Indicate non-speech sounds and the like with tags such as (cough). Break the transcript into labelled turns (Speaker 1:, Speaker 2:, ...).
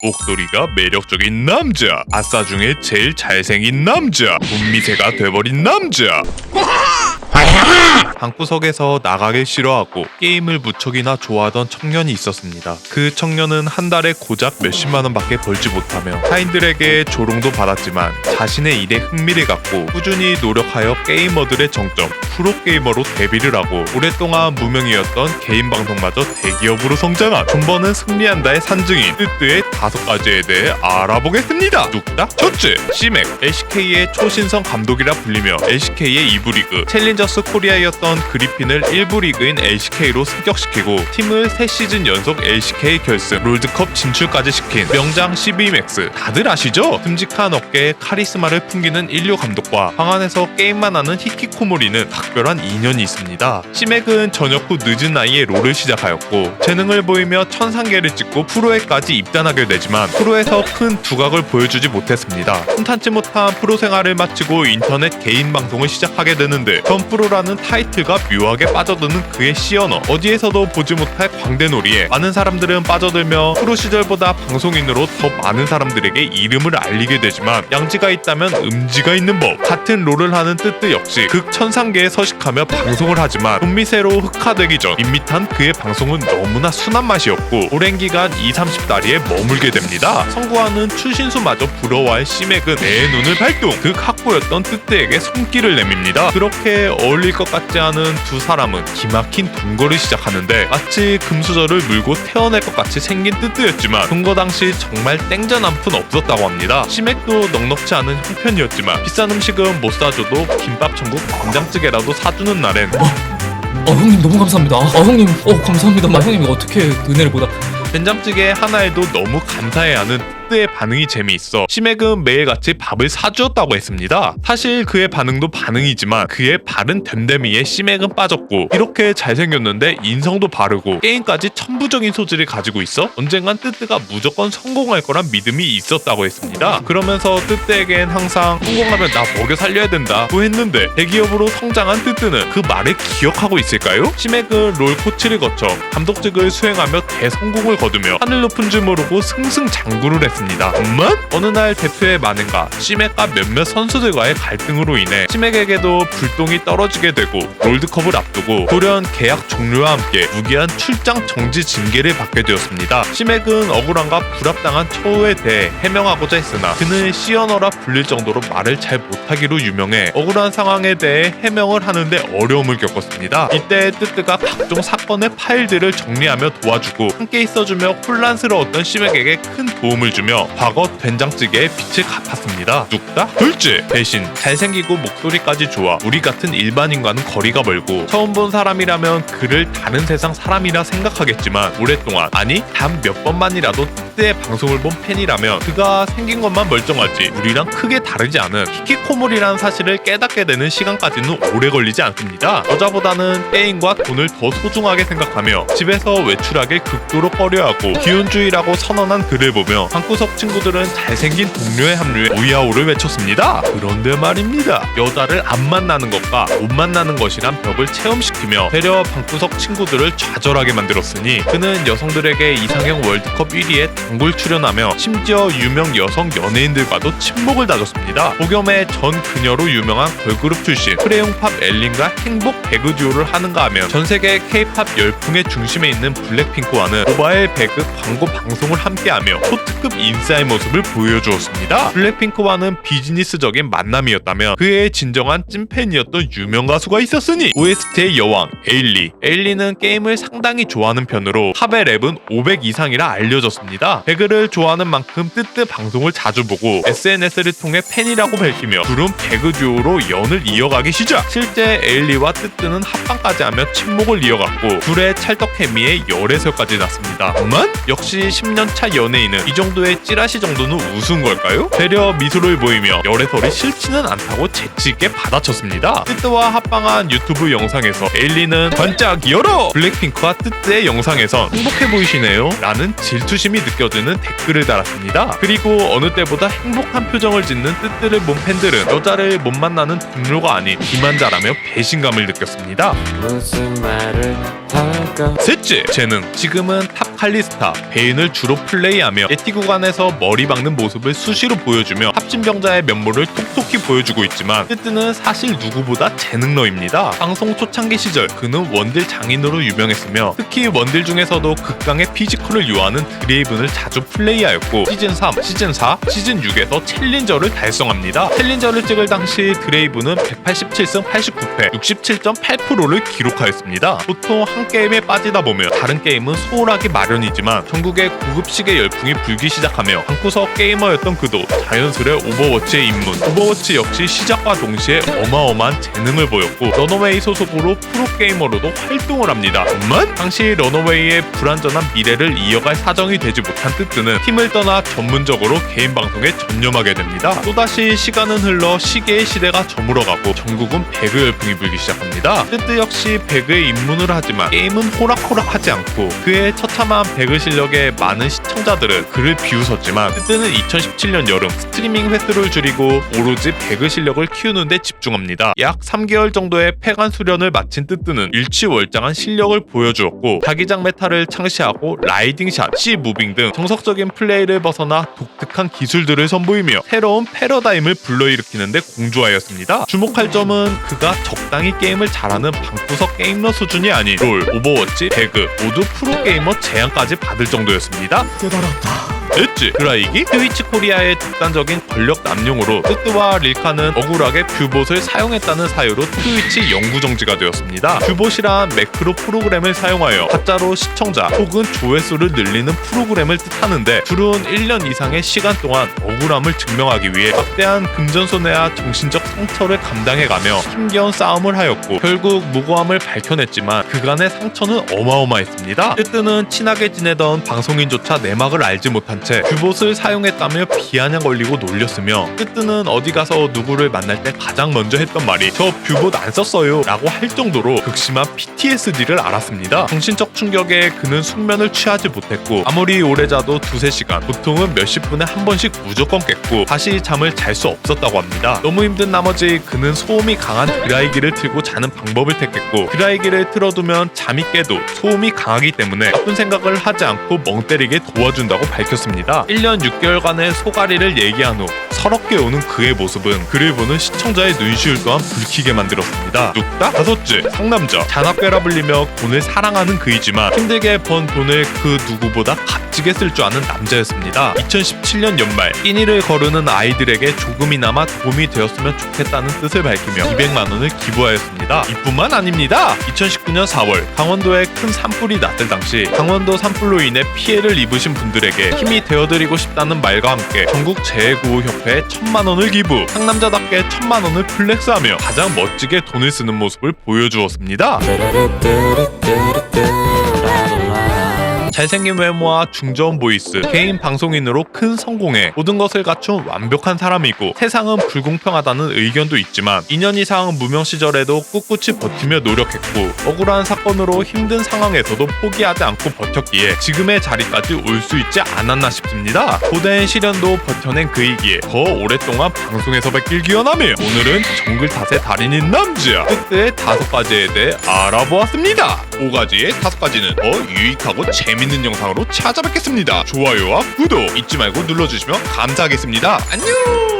Speaker 1: 목소리가 매력적인 남자. 아싸 중에 제일 잘생긴 남자. 분미새가 돼버린 남자 (laughs) 방구석에서 나가길 싫어하고 게임을 무척이나 좋아하던 청년이 있었습니다. 그 청년은 한 달에 고작 몇십만 원밖에 벌지 못하며 타인들에게 조롱도 받았지만 자신의 일에 흥미를 갖고 꾸준히 노력하여 게이머들의 정점 프로게이머로 데뷔를 하고 오랫동안 무명이었던 개인 방송마저 대기업으로 성장한 존버는 승리한다의 산증인 뜨뜨의 다섯 가지에 대해 알아보겠습니다. 뚝딱 첫째, 시맥 LCK의 초신성 감독이라 불리며 LCK의 2부 리그 챌린저스 코리아였던 그리핀을 1부 리그인 LCK로 승격시키고 팀을 3시즌 연속 LCK 결승 롤드컵 진출까지 시킨 명장 12맥스 다들 아시죠? 듬직한 어깨에 카리스마를 풍기는 인류 감독과 방안에서 게임만 하는 히키코모리는 각별한 인연이 있습니다. 시맥은 저녁 후 늦은 나이에 롤을 시작하였고 재능을 보이며 천상계를 찍고 프로에까지 입단하게 되지만 프로에서 큰 두각을 보여주지 못했습니다. 순탄치 못한 프로 생활을 마치고 인터넷 개인 방송을 시작하게 되는데 전 프로라는 타이틀 과 묘하게 빠져드는 그의 시언어. 어디에서도 보지 못할 광대놀이에 많은 사람들은 빠져들며 프로 시절보다 방송인으로 더 많은 사람들에게 이름을 알리게 되지만 양지가 있다면 음지가 있는 법 같은 롤을 하는 뜨뜨 역시 극 천상계에 서식하며 방송을 하지만 돈미세로 흑화되기 전 밋밋한 그의 방송은 너무나 순한 맛이었고 오랜 기간 2, 30다리에 머물게 됩니다. 성구하는 추신수마저 부러워할 시맥은 내 눈을 발동 극학고였던 뜨뜨에게 손길을 내밉니다. 그렇게 어울릴 것 같지 않은 두 사람은 기막힌 동거를 시작하는데 마치 금수저를 물고 태어날 것 같이 생긴 뜨뜨였지만 동거 당시 정말 땡전 한 푼 없었다고 합니다. 시맥도 넉넉치 않은 형편이었지만 비싼 음식은 못 사줘도 김밥 천국 된장찌개라도 사주는 날엔
Speaker 2: 어 형님 너무 감사합니다. 어 형님 어 감사합니다. 마 형님 어떻게 은혜를 보다.
Speaker 1: 된장찌개 하나에도 너무 감사해하는 뜨의 반응이 재미있어 시맥은 매일같이 밥을 사주었다고 했습니다. 사실 그의 반응도 반응이지만 그의 바른 됨됨이에 시맥은 빠졌고 이렇게 잘생겼는데 인성도 바르고 게임까지 천부적인 소질을 가지고 있어 언젠간 뜨뜨가 무조건 성공할 거란 믿음이 있었다고 했습니다. 그러면서 뜨뜨에겐 항상 성공하면 나 먹여 살려야 된다고 했는데 대기업으로 성장한 뜨뜨는 그 말을 기억하고 있을까요? 시맥은 롤 코치를 거쳐 감독직을 수행하며 대성공을 거두며 하늘 높은 줄 모르고 승승장구를 했습니다. 하지만 어느 날 대표의 만행과 시맥과 몇몇 선수들과의 갈등으로 인해 시맥에게도 불똥이 떨어지게 되고 롤드컵을 앞두고 돌연 계약 종료와 함께 무기한 출장 정지 징계를 받게 되었습니다. 시맥은 억울함과 불합당한 처우에 대해 해명하고자 했으나 그는 시어너라 불릴 정도로 말을 잘 못하기로 유명해 억울한 상황에 대해 해명을 하는데 어려움을 겪었습니다. 이때 뜨뜨가 각종 사건의 파일들을 정리하며 도와주고 함께 있어주며 혼란스러웠던 시맥에게 큰 도움을 주며 과거 된장찌개의 빛을 갚았습니다. 뚝딱 둘째 대신 잘생기고 목소리까지 좋아 우리 같은 일반인과는 거리가 멀고 처음 본 사람이라면 그를 다른 세상 사람이라 생각하겠지만 오랫동안 아니 단 몇 번만이라도 뜨의 방송을 본 팬이라면 그가 생긴 것만 멀쩡하지 우리랑 크게 다르지 않은 히키코모리라는 사실을 깨닫게 되는 시간까지는 오래 걸리지 않습니다. 여자보다는 게임과 돈을 더 소중하게 생각하며 집에서 외출하길 극도로 꺼려하고 기혼주의라고 선언한 글을 보며 방 구석 친구들은 잘생긴 동료의 합류에 오야오를 외쳤습니다. 그런데 말입니다. 여자를 안 만나는 것과 못 만나는 것이란 벽을 체험시키며 되려 방구석 친구들을 좌절하게 만들었으니 그는 여성들에게 이상형 월드컵 1위에 단골 출연하며 심지어 유명 여성 연예인들과도 친목을 다졌습니다. 복염의 전 그녀로 유명한 걸그룹 출신 크레용팝 엘린과 행복 배그 듀오를 하는가 하면 전 세계 K-팝 열풍의 중심에 있는 블랙핑크와는 모바일 배그 광고 방송을 함께하며 초특급 인싸의 모습을 보여주었습니다. 블랙핑크와는 비즈니스적인 만남이었다면 그의 진정한 찐팬이었던 유명 가수가 있었으니 OST의 여왕 에일리 에일리는 게임을 상당히 좋아하는 편으로 팝의 랩은 500 이상이라 알려졌습니다. 배그를 좋아하는 만큼 뜨뜨 방송을 자주 보고 SNS를 통해 팬이라고 밝히며 둘은 배그 듀오로 연을 이어가기 시작 실제 에일리와 뜨뜨는 합방까지 하며 친목을 이어갔고 둘의 찰떡 케미에 열애설까지 났습니다. 다만 역시 10년차 연예인은 이 정도의 찌라시 정도는 우스운 걸까요? 되려 미소를 보이며 열애설이 싫지는 않다고 재치있게 받아쳤습니다. 뜨뜨와 합방한 유튜브 영상에서 에일리는 반짝 열어! 블랙핑크와 뜨뜨의 영상에선 행복해 보이시네요 라는 질투심이 느껴지는 댓글을 달았습니다. 그리고 어느 때보다 행복한 표정을 짓는 뜨뜨를 본 팬들은 여자를 못 만나는 동료가 아닌 기만자라며 배신감을 느꼈습니다.
Speaker 3: 무슨 말을
Speaker 1: 셋째, 재능. 지금은 탑 칼리스타, 베인을 주로 플레이하며 예티 구간에서 머리 박는 모습을 수시로 보여주며 합진병자의 면모를 톡톡히 보여주고 있지만 뜨뜨는 사실 누구보다 재능러입니다. 방송 초창기 시절 그는 원딜 장인으로 유명했으며 특히 원딜 중에서도 극강의 피지컬을 요하는 드레이븐을 자주 플레이하였고 시즌 3, 시즌 4, 시즌 6에서 챌린저를 달성합니다. 챌린저를 찍을 당시 드레이븐은 187승 89패, 67.8%를 기록하였습니다. 보통 한 게임에 빠지다 보면 다른 게임은 소홀하기 마련이지만 전국의 고급식의 열풍이 불기 시작하며 방구석 게이머였던 그도 자연스레 오버워치에 입문. 오버워치 역시 시작과 동시에 어마어마한 재능을 보였고 러너웨이 소속으로 프로게이머로도 활동을 합니다. 정말? 당시 러너웨이의 불안전한 미래를 이어갈 사정이 되지 못한 뜨뜨는 팀을 떠나 전문적으로 개인 방송에 전념하게 됩니다. 또다시 시간은 흘러 시계의 시대가 저물어가고 전국은 배그 열풍이 불기 시작합니다. 뜨뜨 역시 배그에 입문을 하지만 게임은 호락호락하지 않고 그의 처참한 배그 실력에 많은 시청자들은 그를 비웃었지만 뜨뜨는 2017년 여름 스트리밍 횟수를 줄이고 오로지 배그 실력을 키우는 데 집중합니다. 약 3개월 정도의 폐관 수련을 마친 뜨뜨는 일취월장한 실력을 보여주었고 자기장 메타를 창시하고 라이딩샷, C 무빙 등 정석적인 플레이를 벗어나 독특한 기술들을 선보이며 새로운 패러다임을 불러일으키는 데 공조하였습니다. 주목할 점은 그가 적당히 게임을 잘하는 방구석 게임러 수준이 아닌 롤, 오버워치, 배그 모두 프로게이머 제안까지 받을 정도였습니다.
Speaker 2: 깨달았다.
Speaker 1: 엣지 드라이기 트위치 코리아의 독단적인 권력 남용으로 뜨뜨와 릴카는 억울하게 뷰봇을 사용했다는 사유로 트위치 영구 정지가 되었습니다. 뷰봇이란 매크로 프로그램을 사용하여 가짜로 시청자 혹은 조회수를 늘리는 프로그램을 뜻하는데 줄은 1년 이상의 시간 동안 억울함을 증명하기 위해 막대한 금전 손해와 정신적 상처를 감당해가며 힘겨운 싸움을 하였고 결국 무고함을 밝혀냈지만 그간의 상처는 어마어마했습니다. 뜨뜨는 친하게 지내던 방송인조차 내막을 알지 못한 채 뷰봇을 사용했다며 비아냥 걸리고 놀렸으며 뜨뜨는 어디 가서 누구를 만날 때 가장 먼저 했던 말이 저 뷰봇 안 썼어요 라고 할 정도로 극심한 PTSD를 알았습니다. 정신적 충격에 그는 숙면을 취하지 못했고 아무리 오래 자도 두세 시간 보통은 몇십 분에 한 번씩 무조건 깼고 다시 잠을 잘 수 없었다고 합니다. 너무 힘든 나머지 그는 소음이 강한 드라이기를 틀고 자는 방법을 택했고 드라이기를 틀어두면 잠이 깨도 소음이 강하기 때문에 나쁜 생각을 하지 않고 멍 때리게 도와준다고 밝혔습니다. 1년 6개월간의 소가리를 얘기한 후 서럽게 오는 그의 모습은 그를 보는 시청자의 눈시울 또한 붉히게 만들었습니다. 뚝딱 다섯째 상남자 잔악괴라 불리며 돈을 사랑하는 그이지만 힘들게 번 돈을 그 누구보다 값지게 쓸 줄 아는 남자였습니다. 2017년 연말 끼니를 거르는 아이들에게 조금이나마 도움이 되었으면 좋겠다는 뜻을 밝히며 200만 원을 기부하였습니다. 이뿐만 아닙니다. 2019년 4월 강원도에 큰 산불이 났을 당시 강원도 산불로 인해 피해를 입으신 분들에게 힘이 되어드리고 싶다는 말과 함께 전국 재해구호협회 에 천만 원을 기부 상남자답게 천만 원을 플렉스하며 가장 멋지게 돈을 쓰는 모습을 보여주었습니다. 잘생긴 외모와 중저음 보이스, 개인 방송인으로 큰 성공에 모든 것을 갖춘 완벽한 사람이고 세상은 불공평하다는 의견도 있지만 2년 이상 무명 시절에도 꿋꿋이 버티며 노력했고 억울한 사건으로 힘든 상황에서도 포기하지 않고 버텼기에 지금의 자리까지 올 수 있지 않았나 싶습니다. 고된 시련도 버텨낸 그이기에 더 오랫동안 방송에서 뵙길 기원하며 오늘은 정글 탓의 달인인 남자 뜨뜨의 다섯 가지에 대해 알아보았습니다. 5가지의 다섯 가지는 더 유익하고 재밌는 영상으로 찾아뵙겠습니다. 좋아요와 구독 잊지 말고 눌러주시면 감사하겠습니다. 안녕!